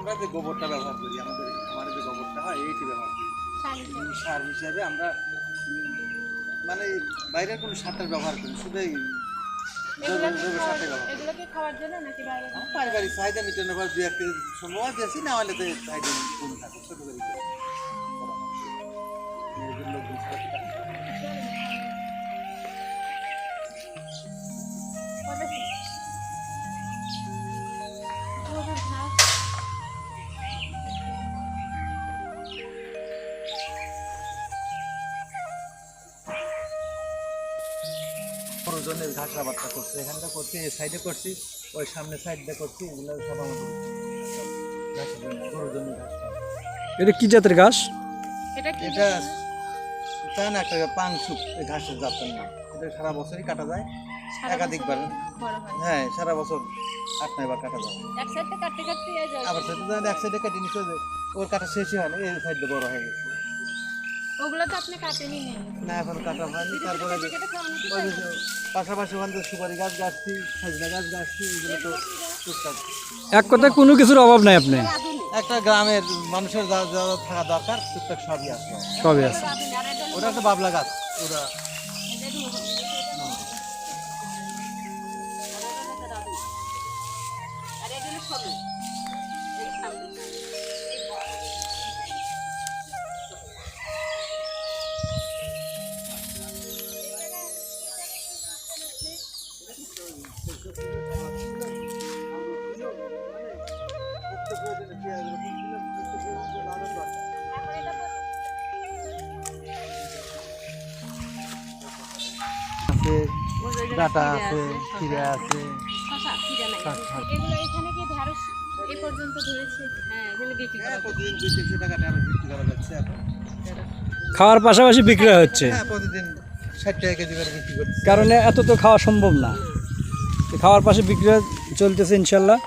আমরা যে গোবরটা ব্যবহার করি আমাদের আমাদের যে গোবরটা হয় এইটি ব্যবহার করি। সার হিসাবে। আমরা মানে বাইরের কোনো সারটার ব্যবহার করি শুধু এই পারিবারিক চাহিদা মেটানোর পর দু এক কেজি সম্ভব বেশি না হলে তো চাহিদা কম থাকে ছোটো করে। জন্য ঘাস আবাদটা করছি। এখানটা করছি এই সাইডে করছি ওই সামনে সাইডটা করছি এগুলো সব আমাদের ঘাসের জন্য। গরুর জন্য ঘাস এটা কি জাতের ঘাস? এটা কি এটা তা না একটা পান সুপ এই ঘাসের জাতের নাম। এটা সারা বছরই কাটা যায় একাধিকবার। হয়। হ্যাঁ সারা বছর আট নয় বার কাটা যায়। এক সাইডটা কাটতে কাটতে আবার সেটা এক সাইডে কেটে নিচ্ছে ওর কাটা শেষই হয় না এই সাইডে বড় হয়ে গেছে। ওগুলো তো আপনি কাটেনি না এখন কাটা হয়নি। তারপরে পাশাপাশি ওখান থেকে সুপারি গাছ গাছছি সজনা গাছ গাছছি এগুলো তো টুকটাক। এক কথায় কোনো কিছুর অভাব নাই আপনি। একটা গ্রামের মানুষের যা যা থাকা দরকার টুকটাক সবই আছে। সবই আছে। ওটা একটা বাবলা গাছ। ওরা ডাটা আছে খিরা আছে। এগুলো এখানে কি পর্যন্ত ধরেছে। হ্যাঁ এগুলো বিক্রি করা হ্যাঁ প্রতিদিন দুই তিনশো টাকা ঢেঁড়স বিক্রি করা যাচ্ছে এখন। খাওয়ার পাশাপাশি বিক্রয় হচ্ছে। হ্যাঁ প্রতিদিন টাকা কেজি করে বিক্রি করছে। কারণে এত তো খাওয়া সম্ভব না। খাওয়ার পাশে বিক্রয় চলতেছে ইনশাল্লাহ।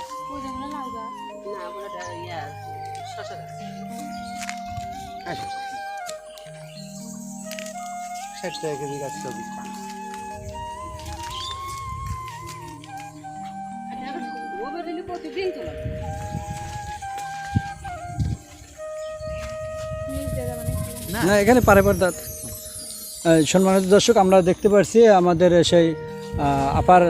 ষাট টাকা কেজি গাছ প্রতিদিন তোলা। না। এখানে পারে পারে দাঁত সম্মানিত দর্শক আমরা দেখতে পাচ্ছি আমাদের সেই আপার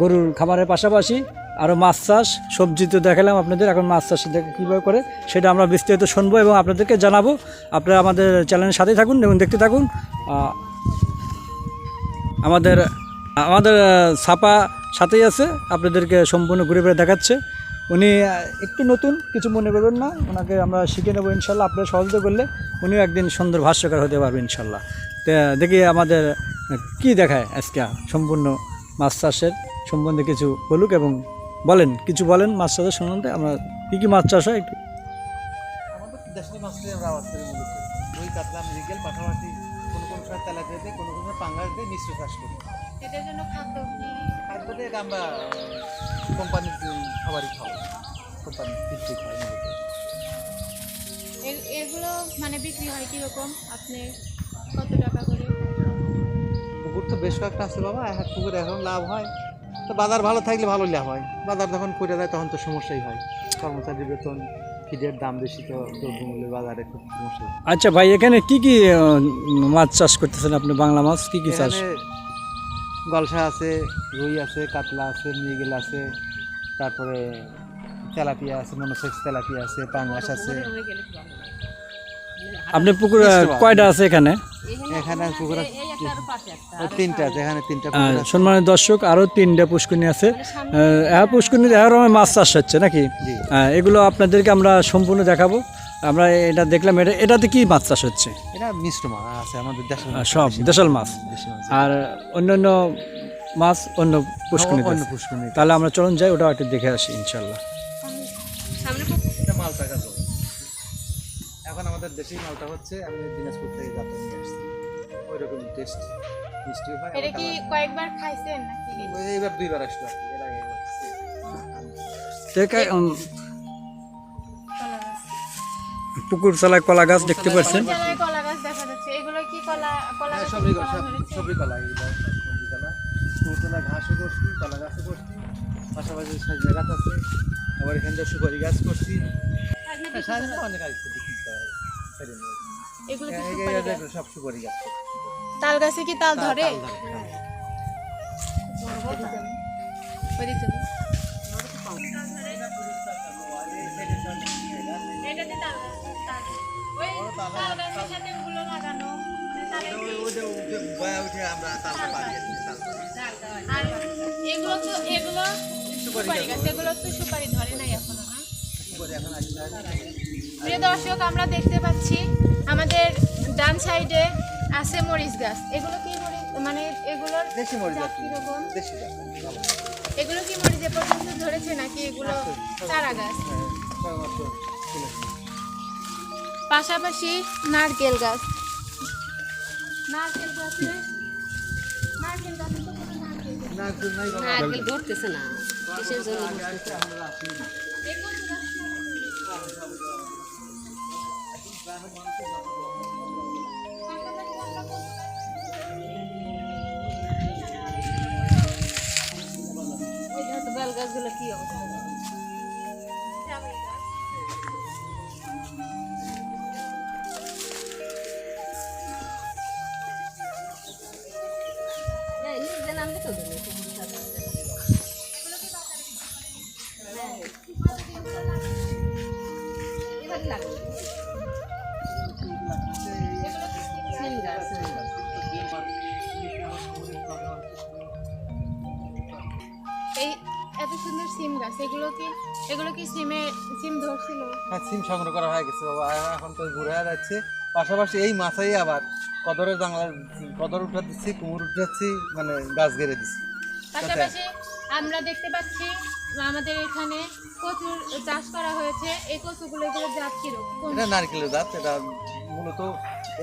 গরুর খামারের পাশাপাশি আরও মাছ চাষ সবজি তো দেখালাম আপনাদের এখন মাছ চাষ দেখে কীভাবে করে সেটা আমরা বিস্তারিত শুনব এবং আপনাদেরকে জানাব। আপনারা আমাদের চ্যানেলের সাথেই থাকুন এবং দেখতে থাকুন। আমাদের আমাদের ছাপা সাথেই আছে আপনাদেরকে সম্পূর্ণ ঘুরে ঘুরে দেখাচ্ছে। উনি একটু নতুন কিছু মনে করবেন না ওনাকে আমরা শিখে নেব ইনশাল্লাহ আপনারা সহযোগিতা করলে উনিও একদিন সুন্দর ভাষ্যকার হতে পারবে ইনশাল্লাহ। তো দেখি আমাদের কি দেখায় আজকে সম্পূর্ণ মাছ চাষের সম্বন্ধে কিছু বলুক এবং বলেন কিছু বলেন মাছ চাষের সম্বন্ধে আমরা কী কী মাছ চাষ হয় একটু। আমাদের দেশের আমরা আবাদ করি মূলত। রুই কাতলা মৃগেল পাশাপাশি কোনো কোনো সময় তেলাপিয়া দিয়ে কোনো কোনো সময় পাঙ্গাস দিয়ে মিশ্র চাষ করি। এটার জন্য খাদ্য দিয়ে আমরা কোম্পানির খাবারই কোম্পানির হয় এগুলো মানে বিক্রি হয় কীরকম? আপনি কত টাকা করে? পুকুর তো বেশ কয়েকটা আছে বাবা এক পুকুরে এখন লাভ হয়। তো বাজার ভালো থাকলে ভালো লাভ হয়। বাজার যখন পড়ে যায় তখন তো সমস্যাই হয়। কর্মচারী বেতন ফিডের দাম বেশি তো দ্রব্যমূল্যের বাজারে খুব সমস্যা আচ্ছা ভাই এখানে কি কি মাছ চাষ করতেছেন আপনি? বাংলা মাছ কি কি চাষ? গলসা আছে রুই আছে কাতলা আছে মৃগেল আছে তারপরে তেলাপিয়া আছে মনোসেক্স তেলাপিয়া আছে পাঙ্গাস আছে? আপনি পুকুর কয়টা আছে। এখানে? এখানে পুকুর আছে এই একটা আর পাশে একটা ও, তিনটা আছে এখানে তিনটা আহ, পুকুর আছে। সম্মানিত দর্শক আরও তিনটা পুষ্করণী আছে। হ্যাঁ পুষ্করণী এরও মাছ চাষ হচ্ছে নাকি? এগুলো আপনাদেরকে আমরা সম্পূর্ণ দেখাবো। আমরা এটা দেখলাম এটা এটাতে কি মাছ চাষ হচ্ছে? এটা মিশ্র মাছ আছে আমাদের দেশের মাছ, সব দেশাল মাছ। দেশি মাছ। আর অন্যান্য মাছ অন্য পুষ্করণীতে অন্য। পুষ্করণী। তাহলে আমরা চলুন যাই ওটা একটু দেখে আসি ইনশাল্লাহ। মালটা গাছ এখন আমাদের দেশি মালটা হচ্ছে আমি দিনাজপুর থেকে জাতটা নিয়ে আসছি। ওই রকম টেস্ট মিষ্টি হয়। এটা কি কয়েকবার খাইছেন নাকি? এইবার দুইবার আসলো এর আগে পুকুর চালায় কলা গাছ দেখতে পাচ্ছেন। হ্যাঁ, পাশাপাশি গাছ আছে। আবার এখানটা সুপারি গাছ করছি। হ্যাঁ, অনেক হয়। সব সুপারি গাছ। তাল গাছে কি তাল তাল- ধরে? তাল হ্যাঁ। ওই- এগুলো তো এগুলো সুপারি গাছ। এগুলো তো সুপারি ধরে নাই এখনও এখন প্রিয় দর্শক আমরা দেখতে পাচ্ছি আমাদের ডান সাইডে আছে মরিচ গাছ। এগুলো কি মরিচ? মানে এগুলোর দেশি মরিচ কীরকম? এগুলো কি মরিচ এ পর্যন্ত ধরেছে নাকি এগুলো চারা গাছ? পাশাপাশি নারকেল গাছ। নারকেল গাছে নারকেল গাছে তো কোনো নারকেল গাছ না, তো নাই বাবা। নারকেল ধরতেছে না। কিসের জন্য বেল গাছগুলো কি অবস্থা? এগুলো কি সিমে সিম ধরছিল? হ্যাঁ সিম সংগ্রহ করা হয়ে গেছে বাবা। এখন তো ঘুরে যাচ্ছে। পাশাপাশি এই আবার কদরের কদর উঠা দিচ্ছি কুমুর উঠাচ্ছি মানে গাছ গেড়ে দিচ্ছি। পাশাপাশি আমরা দেখতে পাচ্ছি আমাদের এখানে কচুর চাষ করা হয়েছে। এই কচুগুলো এগুলো জাত কীরকম? এটা নারকেলের জাত এটা মূলত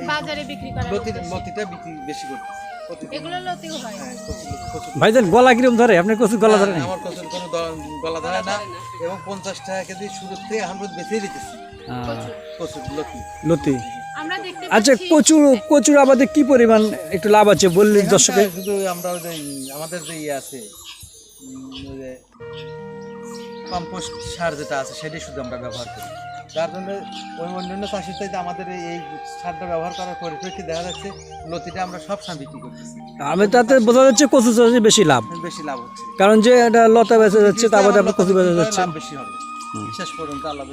বাজারে বিক্রি করা মতিটা বিক্রি বেশি করতেছি। প্রতিদিন। এগুলো লতিও হয়। ভাইজান গলা কিরম ধরে? আপনি কচুর গলা ধরে হ্যাঁ, আমার কচুর কোনো গলা ধরে না। এবং পঞ্চাশ টাকা কেজি শুরু থেকে এখন পর্যন্ত দিতেছি কচুর লতি। লতি। আচ্ছা কচুর কচুর আবাদে কি পরিমাণ একটু লাভ আছে বললে দর্শকের? শুধু আমরা ওই যে আমাদের যে ইয়ে আছে কম্পোস্ট সার যেটা আছে সেটাই শুধু আমরা ব্যবহার করি। যার জন্য ওই অন্যান্য চাষির চাইতে আমাদের এই- সারটা ব্যবহার করার পরিপ্রেক্ষিতে দেখা যাচ্ছে লতিটা আমরা সব শান্তি বিক্রি করতেছি। আমি তাতে বোঝা যাচ্ছে কচু চাষে বেশি লাভ। বেশি লাভ হচ্ছে। কারণ যে এটা লতা বেঁচে যাচ্ছে তারপরে আমরা আপনার কচু বেঁচে যাচ্ছে। বেশি হবে। শেষ পর্যন্ত আল্লাহ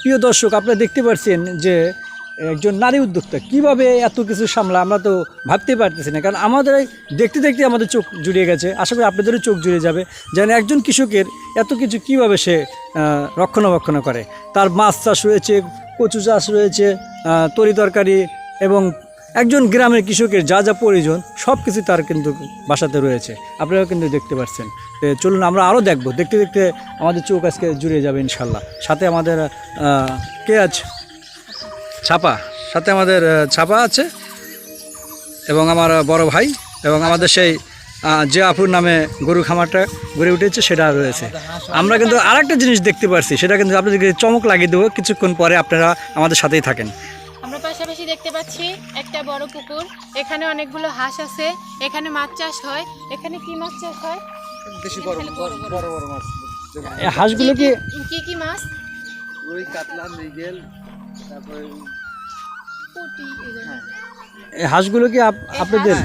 প্রিয় দর্শক আপনি দেখতে পাচ্ছেন যে একজন নারী উদ্যোক্তা, কীভাবে এত কিছু সামলা, আমরা তো ভাবতে পারতেছি না। কারণ আমাদের দেখতে দেখতে আমাদের চোখ জুড়িয়ে গেছে, আশা করি আপনাদেরও চোখ জুড়ে যাবে। যেন একজন কৃষকের এত কিছু কীভাবে সে রক্ষণাবেক্ষণ করে। তার মাছ চাষ রয়েছে কচু চাষ রয়েছে তরি তরকারি এবং একজন গ্রামের কৃষকের যা যা প্রয়োজন সব কিছু তার কিন্তু বাসাতে রয়েছে। আপনারাও কিন্তু দেখতে পাচ্ছেন চলুন আমরা আরও দেখব। দেখতে দেখতে আমাদের চোখ আজকে জুড়ে যাবে ইনশাল্লাহ। সাথে আমাদের কে আছে? ছাপা সাথে আমাদের ছাপা আছে এবং আমার বড় ভাই এবং আমাদের সেই যে আপুর নামে গরু খামারটা গড়ে উঠেছে সেটা রয়েছে। আমরা কিন্তু আর একটা জিনিস দেখতে পারছি সেটা কিন্তু আপনাদেরকে চমক লাগিয়ে দেবো কিছুক্ষণ পরে আপনারা আমাদের সাথেই থাকেন। আমরা পাশাপাশি দেখতে পাচ্ছি একটা বড় পুকুর এখানে অনেকগুলো হাঁস আছে এখানে মাছ চাষ হয় এখানে কি মাছ চাষ হয়? বেশি বড় বড় বড় বড় মাছ। হাঁসগুলো কি কি কি মাছ? রুই কাতলা মৃগেল তারপরে পুঁটি এগুলো। হ্যাঁ। এই হাঁসগুলো কি আপ- আপনাদের?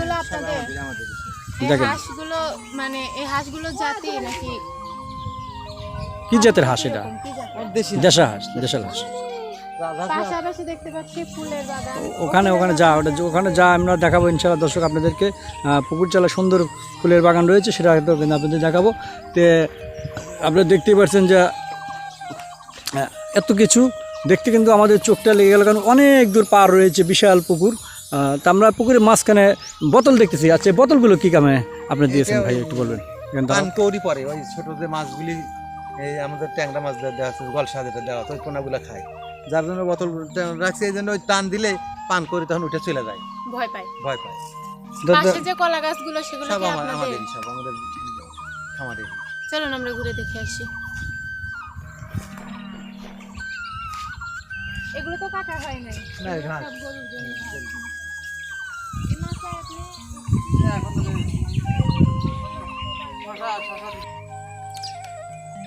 দেখেন। হাঁসগুলো মানে এই হাঁসগুলো জাতি নাকি? কি জাতের হাঁস এটা? দেশি হাঁস। দেশাল হাঁস রাজহাঁস পাশাপাশি দেখতে পাচ্ছি ফুলের বাগান। ওখানে ওখানে যা ওটা ওখানে যা আমরা দেখাবো ইনশাল্লাহ দর্শক আপনাদেরকে। আহ, পুকুর চালা সুন্দর ফুলের বাগান রয়েছে সেটা হয়তো কিন্তু আপনাদের দেখাবো। তে আপনারা দেখতেই পাচ্ছেন যে এত কিছু দেখতে কিন্তু আমাদের চোখটা লেগে গেল কারণ অনেক দূর পার রয়েছে বিশাল পুকুর। আহ, তা আমরা পুকুরের মাঝখানে বোতল দেখতেছি। আচ্ছা বোতলগুলো কী কামে আপনি দিয়েছেন? ভাই একটু বলবেন। এখানে দাঁড়াও। পরে ওই ছোট যে মাছগুলি এই আমাদের ট্যাংরা মাছ দেওয়া আছে গলসা যেটা দেওয়া আছে ওই পোনাগুলো খায়। যার জন্য বোতল রাখছে এই জন্য ওই টান দিলে পান করে তখন উঠে চলে যায়। ভয় পাই ভয় পায়। দা- দা- পাশে যে কলা গাছগুলো সেগুলো সব আমাদের খামারের চলুন আমরা ঘুরে দেখে আসি। এগুলো তো কাটা হয় নাই। না, ঘাস। গরুর জন্য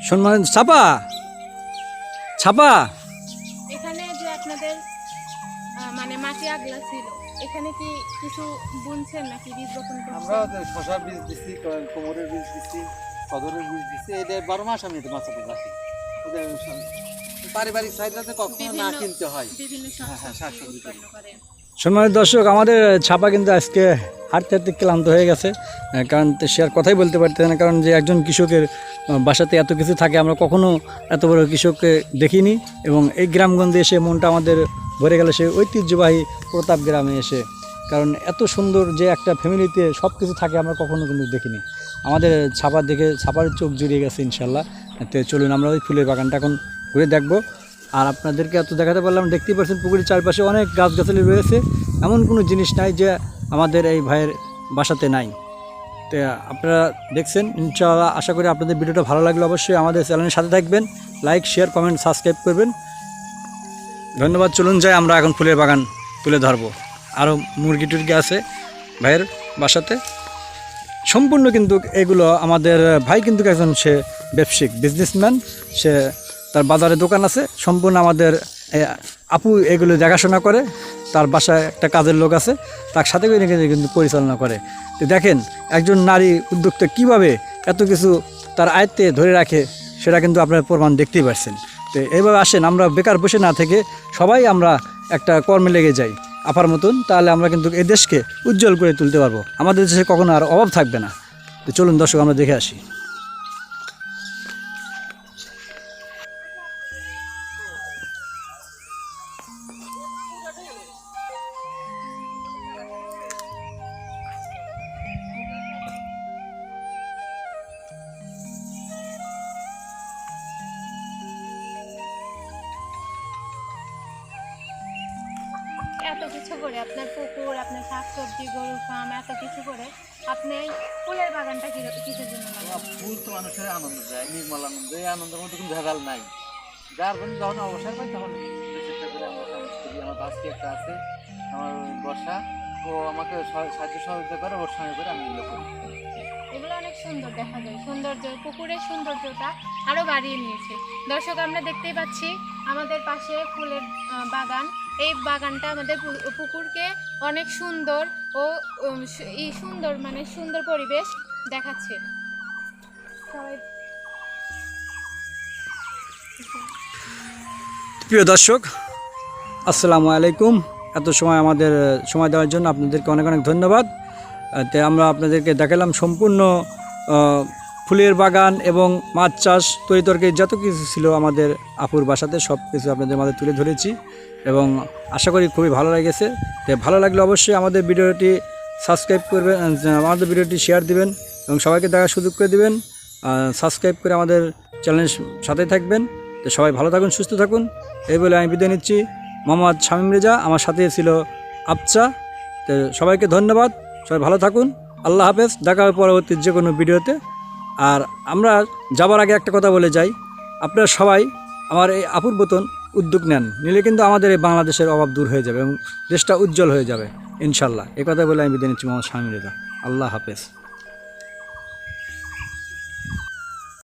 সম্মান ছাপা! ছাপা! এখানে যে আপনাদের মানে মাটি আগলা ছিল এখানে কি কিছু বুনছেন নাকি বীজ রোপণ আমরা করছেন শশার বীজ দিচ্ছি ক- কোমরের বীজ দিচ্ছি কদরের বীজ দিচ্ছি এটা বারো মাস আমি এটা মাছাতে রাখি পারিবারিক চাহিদাতে কখনো না কিনতে হয়। বিভিন্ন হ্যাঁ, হ্যাঁ, সম্মানিত দর্শক আমাদের ছাপা কিন্তু আজকে হাঁটতে হাঁটতে ক্লান্ত হয়ে গেছে। কারণ সে আর কথাই বলতে পারতেছে না কারণ যে একজন কৃষকের বাসাতে এত কিছু থাকে আমরা কখনো এত বড় কৃষককে দেখিনি এবং এই গ্রামগঞ্জে এসে মনটা আমাদের ভরে গেল সে ঐতিহ্যবাহী প্রতাপ গ্রামে এসে। কারণ এত সুন্দর যে একটা ফ্যামিলিতে সব কিছু থাকে আমরা কখনো কিন্তু দেখিনি। আমাদের ছাপা দেখে ছাপার চোখ জুড়িয়ে গেছে ইনশাল্লাহ। তো চলুন আমরা ওই ফুলের বাগানটা এখন ঘুরে দেখব। আর আপনাদেরকে এত দেখাতে পারলাম, দেখতেই পাচ্ছেন পুকুরের চারপাশে অনেক গাছগাছালি রয়েছে। এমন কোনো জিনিস নাই যে আমাদের এই ভাইয়ের বাসাতে নাই। তো আপনারা দেখছেন, ইনশাআল্লাহ আশা করি আপনাদের ভিডিওটা ভালো লাগলে অবশ্যই আমাদের চ্যানেলের সাথে থাকবেন। লাইক শেয়ার কমেন্ট সাবস্ক্রাইব করবেন। ধন্যবাদ, চলুন যাই, আমরা এখন ফুলের বাগান তুলে ধরবো। আরও মুরগি টুরগি আছে ভাইয়ের বাসাতে। সম্পূর্ণ কিন্তু এগুলো আমাদের ভাই কিন্তু একজন সে ব্যবসায়িক বিজনেসম্যান সে তার বাজারে দোকান আছে, সম্পূর্ণ আমাদের আপু এগুলো দেখাশোনা করে, তার বাসায় একটা কাজের লোক আছে, তার সাথে করে কিন্তু- পরিচালনা করে। তো দেখেন, একজন নারী উদ্যোক্তা কীভাবে এত কিছু তার আয়ত্তে ধরে রাখে, সেটা কিন্তু আপনারা প্রমাণ দেখতেই পারছেন। তো এইভাবে আসেন, আমরা বেকার বসে না থেকে সবাই আমরা একটা কর্মে লেগে যাই। আপার মতন, তাহলে আমরা কিন্তু এই দেশকে উজ্জ্বল করে তুলতে পারব। আমাদের দেশে কখনো আর অভাব থাকবে না। তো চলুন দর্শক, আমরা দেখে আসি। এত কিছু করে আপনার পুকুর আপনার শাক সবজি গরু ফার্ম এত কিছু করে আপনি ফুলের বাগানটা কিসের জন্য ফুল তো মানুষের আনন্দ দেয় নির্মল আনন্দ এই আনন্দের মধ্যে কোনো ভেজাল নাই। যার জন্য যখন অবসর পাই তখন করে আমরা করি। আমার বাসটি একটা আছে আমার বর্ষা ও আমাকে সহ- সাহায্য সহযোগিতা করে ওর সঙ্গে করে আমি এগুলো করি। এগুলো অনেক সুন্দর দেখা যায়। সৌন্দর্য পুকুরের সৌন্দর্যটা আরও বাড়িয়ে নিয়েছে। দর্শক আমরা দেখতেই পাচ্ছি আমাদের পাশে ফুলের বাগান। এই বাগানটা আমাদের পুকুরকে অনেক সুন্দর ও সুন্দর মানে সুন্দর পরিবেশ দেখাচ্ছে। প্রিয় দর্শক, আসসালামু আলাইকুম। এত সময় আমাদের, সময় দেওয়ার জন্য আপনাদেরকে অনেক অনেক ধন্যবাদ। তো আমরা আপনাদেরকে দেখালাম সম্পূর্ণ ফুলের বাগান এবং মাছ চাষ তরিতরকারি যত কিছু ছিল আমাদের আপুর বাসাতে সব কিছু আপনাদের মাঝে তুলে ধরেছি। এবং আশা করি খুবই ভালো লেগেছে। তো ভালো লাগলে অবশ্যই আমাদের ভিডিওটি সাবস্ক্রাইব করবেন আমাদের ভিডিওটি শেয়ার দিবেন এবং সবাইকে দেখার সুযোগ করে দিবেন। সাবস্ক্রাইব করে আমাদের চ্যানেলের সাথে থাকবেন। তো সবাই ভালো থাকুন, সুস্থ থাকুন। এই বলে আমি বিদায় নিচ্ছি। মোহাম্মদ শামীম রেজা, আমার সাথে ছিল আবচা তো সবাইকে ধন্যবাদ। সবাই ভালো থাকুন। আল্লাহ হাফেজ। দেখা হবে পরবর্তী যে কোনো ভিডিওতে। আর আমরা যাবার আগে একটা কথা বলে যাই। আপনারা সবাই আমার এই আপুর বোতন উদ্যোগ নেন। নিলে কিন্তু আমাদের এই বাংলাদেশের অভাব দূর হয়ে যাবে এবং দেশটা উজ্জ্বল হয়ে যাবে। ইনশাল্লাহ। এ কথা বলে আমি বিদায় নিচ্ছি মোহাম্মদ শাহমিদা আল্লাহ হাফেজ।